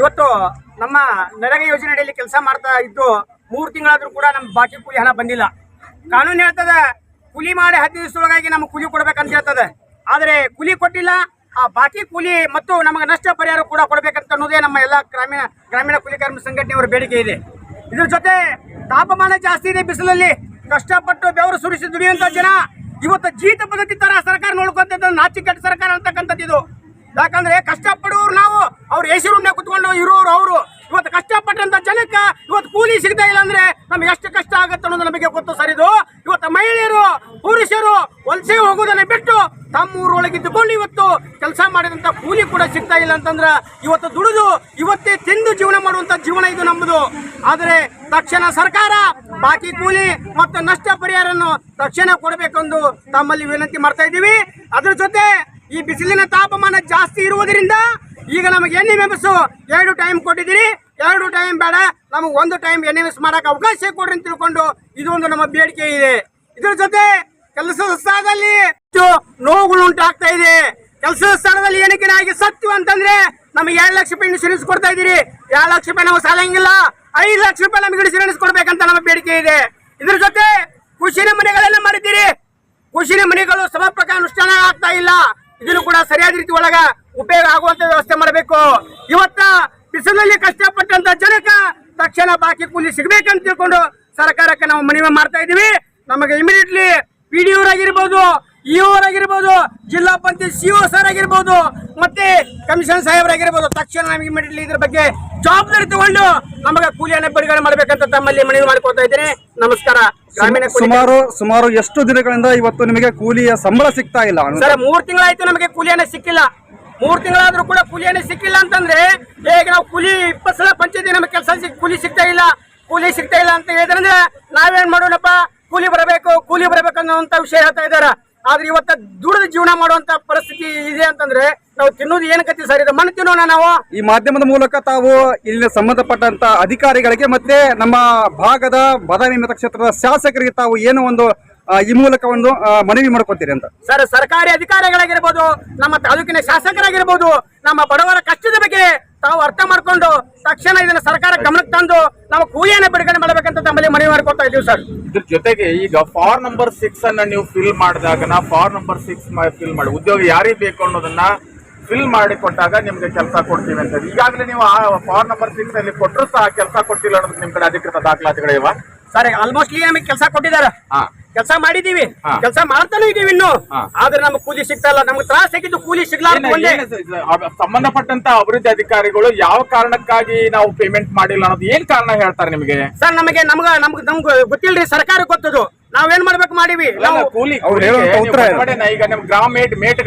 ಇವತ್ತು ನಮ್ಮ ನರೇಗಾ ಅಡಿಯಲ್ಲಿ ಕೆಲಸ ಮಾಡ್ತಾ ಇದ್ದು ಮೂರು ತಿಂಗಳಾದ್ರೂ ಕೂಡ ನಮ್ಮ ಬಾಕಿ ಕೂಲಿ ಹಣ ಬಂದಿಲ್ಲ. ಕಾನೂನು ಹೇಳ್ತದೆ, ಕೂಲಿ ಮಾಡಿ ಹತ್ತು ದಿವಸದೊಳಗಾಗಿ ನಮ್ಗೆ ಕೂಲಿ ಕೊಡ್ಬೇಕಂತ ಹೇಳ್ತದೆ. ಆದರೆ ಕೂಲಿ ಕೊಟ್ಟಿಲ್ಲ, ಆ ಬಾಕಿ ಕೂಲಿ ಮತ್ತು ನಮಗೆ ನಷ್ಟ ಪರಿಹಾರ ಕೂಡ ಕೊಡಬೇಕಂತ ಅನ್ನೋದೇ ನಮ್ಮ ಎಲ್ಲ ಗ್ರಾಮೀಣ ಗ್ರಾಮೀಣ ಕೂಲಿ ಕಾರ್ಮಿಕ ಸಂಘಟನೆಯವರ ಬೇಡಿಕೆ ಇದೆ. ಇದ್ರ ಜೊತೆ ತಾಪಮಾನ ಜಾಸ್ತಿ ಇದೆ ಬಿಸಿಲಲ್ಲಿ, ಕಷ್ಟಪಟ್ಟು ಬೆವರು ಸುರಿಸಿ ದುಡಿಯುವಂತ ಜನ, ಇವತ್ತು ಜೀತ ಪದ್ಧತಿ ತರ ಸರ್ಕಾರ ನೋಡ್ಕೊಂತ ನಾಚಿಕೆಟ್ಟ ಸರ್ಕಾರ ಅಂತಕ್ಕಂಥದ್ದು ಇದು. ಯಾಕಂದ್ರೆ ಕಷ್ಟಪಡುವವ್ರು ನಾವು ಅವ್ರ ಸಿ ರೂಮ್ನಾಗ ಕುತ್ಕೊಂಡು ಇರೋರು ಅವರು. ಇವತ್ತು ಕಷ್ಟಪಟ್ಟಂತ ಜನಕ್ಕೆ ಇವತ್ತು ಕೂಲಿ ಸಿಗ್ತಾ ಇಲ್ಲ ಅಂದ್ರೆ ನಮ್ಗೆ ಎಷ್ಟು ಕಷ್ಟ ಆಗುತ್ತೆ ಅನ್ನೋದು ನಮಗೆ ಗೊತ್ತು ಸರ್ ಇವತ್ತು ಮಹಿಳೆಯರು, ಪುರುಷರು ವಲಸೆ ಹೋಗೋದನ್ನ ಬಿಟ್ಟು ತಮ್ಮ ಊರೊಳಗಿದ್ದುಕೊಂಡು ಇವತ್ತು ಕೆಲಸ ಮಾಡಿದಂತ ಕೂಲಿ ಕೂಡ ಸಿಗ್ತಾ ಇಲ್ಲ ಅಂತಂದ್ರೆ ಇವತ್ತು ದುಡಿದು ಇವತ್ತೇ ತಿಂದು ಜೀವನ ಮಾಡುವಂತ ಜೀವನ ಇದು ನಮ್ಮದು ಆದರೆ ತಕ್ಷಣ ಸರ್ಕಾರ ಬಾಕಿ ಕೂಲಿ ಮತ್ತು ನಷ್ಟ ಪರಿಹಾರವನ್ನು ತಕ್ಷಣ ಕೊಡಬೇಕೆಂದು ತಮ್ಮಲ್ಲಿ ವಿನಂತಿ ಮಾಡ್ತಾ ಇದ್ದೀವಿ. ಅದ್ರ ಜೊತೆ ಈ ಬಿಸಿಲಿನ ತಾಪಮಾನ ಜಾಸ್ತಿ ಇರುವುದರಿಂದ ಈಗ ನಮಗೆ ಎನ್ ಎಂ ಎಸ್ ಎರಡು ಟೈಮ್ ಕೊಟ್ಟಿದ್ದೀರಿ. ಎರಡು ಟೈಮ್ ಬೇಡ. ನಮಗೆ ಒಂದು ಟೈಮ್ ಎನ್ ಎಂ ಎಸ್ ಮಾಡಕ್ಕೆ ಅವಕಾಶ ಕೊಡ್ರಿ ಅಂತ ತಿಳ್ಕೊಂಡು ಇದೊಂದು ನಮ್ಮ ಬೇಡಿಕೆ ಇದೆ. ಇದ್ರ ಜೊತೆ ಕೆಲಸದ ಸ್ಥಳದಲ್ಲಿ ನೋವುಗಳು ಉಂಟಾಗ್ತಾ ಇದೆ. ಕೆಲಸದ ಸ್ಥಳದಲ್ಲಿ ಏನಕ್ಕೆ ಆಗಿ ಸತ್ಯ ಅಂತಂದ್ರೆ ನಮಗೆ ಎರಡು ಲಕ್ಷ ರೂಪಾಯಿ ಇನ್ಶೂರೆನ್ಸ್ ಕೊಡ್ತಾ ಇದ್ದೀರಿ. ಎರಡು ಲಕ್ಷ ರೂಪಾಯಿ ನಾವು ಸಾಲಂಗಿಲ್ಲ. ಐದು ಲಕ್ಷ ರೂಪಾಯಿ ನಮಗೆ ಇನ್ಶೂರೆನ್ಸ್ ಕೊಡ್ಬೇಕಂತ ನಮ್ಮ ಬೇಡಿಕೆ ಇದೆ. ಇದ್ರ ಜೊತೆ ಖುಷಿನ ಮನೆಗಳೆಲ್ಲ ಮಾಡಿದ್ದೀರಿ. ಖುಷಿನ ಮನೆಗಳು ಸಮರ್ಪಕ ಅನುಷ್ಠಾನ ಆಗ್ತಾ ಇಲ್ಲ. ಇದನ್ನು ಕೂಡ ಸರಿಯಾದ ರೀತಿ ಒಳಗ ಉಪಯೋಗ ಆಗುವಂತ ವ್ಯವಸ್ಥೆ ಮಾಡಬೇಕು. ಇವತ್ತ ಬಿಸಿಲಲ್ಲಿ ಕಷ್ಟಪಟ್ಟಂತ ಜನಕ ತಕ್ಷಣ ಬಾಕಿ ಕೂಲಿ ಸಿಗಬೇಕಂತ ತಿಳ್ಕೊಂಡು ಸರ್ಕಾರಕ್ಕೆ ನಾವು ಮನವಿ ಮಾಡ್ತಾ ಇದೀವಿ ನಮಗೆ ಇಮಿಡಿಯೇಟ್ಲಿ ಪಿ ಡಿ ಆಗಿರ್ಬೋದು ಇ ಆಗಿರ್ಬೋದು ಜಿಲ್ಲಾ ಪಂಚಾಯತ್ ಸಿ ಸರ್ ಆಗಿರ್ಬೋದು ಮತ್ತೆ ಕಮಿಷನ್ ಸಾಹೇಬರಾಗಿರ್ಬೋದು ತಕ್ಷಣ ನಮಗೆ ಇಮಿಡಿಯೇಟ್ಲಿ ಇದ್ರ ಬಗ್ಗೆ ಜವಾಬ್ದಾರಿ ತಗೊಂಡು ನಮಗೆ ಕೂಲಿಯನ್ನು ಬಿಡುಗಡೆ ಮಾಡಬೇಕಂತ ತಮ್ಮಲ್ಲಿ ಮನವಿ ಮಾಡ್ಕೊಳ್ತಾ ಇದ್ದೀನಿ. ನಮಸ್ಕಾರ. ಗ್ರಾಮೀಣ ಸುಮಾರು ಸುಮಾರು ಎಷ್ಟು ದಿನಗಳಿಂದ ಇವತ್ತು ನಿಮಗೆ ಕೂಲಿಯ ಸಂಬಳ ಸಿಗ್ತಾ ಇಲ್ಲ? ಸರ್ ಮೂರು ತಿಂಗಳಾಯ್ತು ನಮಗೆ ಕೂಲಿಯನ್ನು ಸಿಕ್ಕಿಲ್ಲ. ಮೂರ್ ತಿಂಗಳಾದ್ರೂ ಕೂಡ ಕೂಲಿಯನ್ನೇ ಸಿಕ್ಕಿಲ್ಲ ಅಂತಂದ್ರೆ ಹೇಗೆ ನಾವು ಕೂಲಿ ಇಪ್ಪತ್ತು ಸಲ ಪಂಚಾಯತಿ ನಮಗೆ ಕೆಲಸ ಕೂಲಿ ಸಿಗ್ತಾ ಇಲ್ಲ, ಕೂಲಿ ಸಿಗ್ತಾ ಇಲ್ಲ ಅಂತ ಹೇಳಿದ್ರೆ ನಾವೇನ್ ಮಾಡೋಣಪ್ಪ? ಕೂಲಿ ಬರಬೇಕು ಕೂಲಿ ಬರಬೇಕು ಅನ್ನೋಂತ ವಿಷಯ ಹೇಳ್ತಾ ಇದ್ದಾರೆ. ಆದ್ರೆ ಇವತ್ತ ದುಡಿದ ಜೀವನ ಮಾಡುವಂತ ಪರಿಸ್ಥಿತಿ ಇದೆ ಅಂತಂದ್ರೆ ನಾವು ತಿನ್ನೋದು ಏನ್ ಕತ್ತಿ ಸರ್? ಇದು ಮಣ್ಣು ತಿನ್ನೋಣ ನಾವು? ಈ ಮಾಧ್ಯಮದ ಮೂಲಕ ತಾವು ಇಲ್ಲಿ ಸಂಬಂಧಪಟ್ಟಂತ ಅಧಿಕಾರಿಗಳಿಗೆ ಮತ್ತೆ ನಮ್ಮ ಭಾಗದ ಬದಾಮಿ ಮತಕ್ಷೇತ್ರದ ಶಾಸಕರಿಗೆ ತಾವು ಏನು ಒಂದು ಈ ಮೂಲಕ ಒಂದು ಮನವಿ ಮಾಡ್ಕೊತೀರಿ ಅಂತ. ಸರ್ ಸರ್ಕಾರಿ ಅಧಿಕಾರಿಗಳಾಗಿರ್ಬೋದು ನಮ್ಮ ತಾಲೂಕಿನ ಶಾಸಕರಾಗಿರ್ಬೋದು ನಮ್ಮ ಬಡವರ ಕಷ್ಟದ ಬಗ್ಗೆ ತಾವು ಅರ್ಥ ಮಾಡ್ಕೊಂಡು ತಕ್ಷಣ ಇದನ್ನ ಸರ್ಕಾರ ಗಮನಕ್ಕೆ ತಂದು ನಾವು ಕೂಲಿಯನ್ನ ಬಿಡುಗಡೆ ಮಾಡಬೇಕಂತ ತಮ್ಮಲ್ಲಿ ಮನವಿ ಮಾಡ್ಕೊತಾ ಇದೀವಿ ಸರ್. ಇದ್ರ ಜೊತೆಗೆ ಈಗ ಫಾರ್ ನಂಬರ್ ಸಿಕ್ಸ್ ಅನ್ನ ನೀವು ಫಿಲ್ ಮಾಡಿದಾಗ ನಾ ಫಾರ್ ನಂಬರ್ ಸಿಕ್ಸ್ ಫಿಲ್ ಮಾಡಿ. ಉದ್ಯೋಗ ಯಾರಿಗೆ ಬೇಕು ಅನ್ನೋದನ್ನ ಫಿಲ್ ಮಾಡಿ ಕೊಟ್ಟಾಗ ನಿಮ್ಗೆ ಕೆಲಸ ಕೊಡ್ತೀವಿ ಅಂತ ಈಗಾಗಲೇ ನೀವು ಆ ಫಾರ್ ನಂಬರ್ ಸಿಕ್ಸ್ ಅಲ್ಲಿ ಕೊಟ್ಟರು ಸಹ ಕೆಲಸ ಕೊಟ್ಟಿಲ್ಲ ಅನ್ನೋದು ನಿಮ್ ಕಡೆ ಅಧಿಕೃತ ದಾಖಲಾತಿಗಳಿವ? ಸರ್ ಆಲ್ಮೋಸ್ಟ್ ನಮಗೆ ಕೆಲಸ ಕೊಟ್ಟಿದ್ದಾರೆ. ಹಾ. ಕೆಲಸ ಮಾಡಿದೀವಿ. ಕೆಲಸ ಮಾಡ್ತಾನೂ ಇದೀವಿ ಇನ್ನು. ಆದ್ರೆ ನಮ್ಗೆ ಕೂಲಿ ಸಿಗ್ತಾ ಇಲ್ಲ. ನಮ್ಗೆ ತ್ರಾಸ ಆಗಿದ್ದು ಕೂಲಿ ಸಿಗ್ಲಾರ್ದು ಒಂದೇ ಸಂಬಂಧಪಟ್ಟಂತ ಅಭಿವೃದ್ಧಿ ಅಧಿಕಾರಿಗಳು ಯಾವ ಕಾರಣಕ್ಕಾಗಿ ನಾವು ಪೇಮೆಂಟ್ ಮಾಡಿಲ್ಲ ಅನ್ನೋದು ಏನ್ ಕಾರಣ ಹೇಳ್ತಾರೆ ನಿಮಗೆ? ಸರ್ ನಮಗೆ ನಮ್ಗ ನಮ್ಗೆ ನಮ್ಗೆ ಗೊತ್ತಿಲ್ರಿ ಸರ್ಕಾರ ಗೊತ್ತದು. ನಾವೇನ್ ಮಾಡ್ಬೇಕು ಮಾಡಿವಿ? ನಾವು ಕೂಲಿ ಈಗ ನಿಮ್ ಗ್ರಾಮ ಮೇಟ್ ಮೇಟ್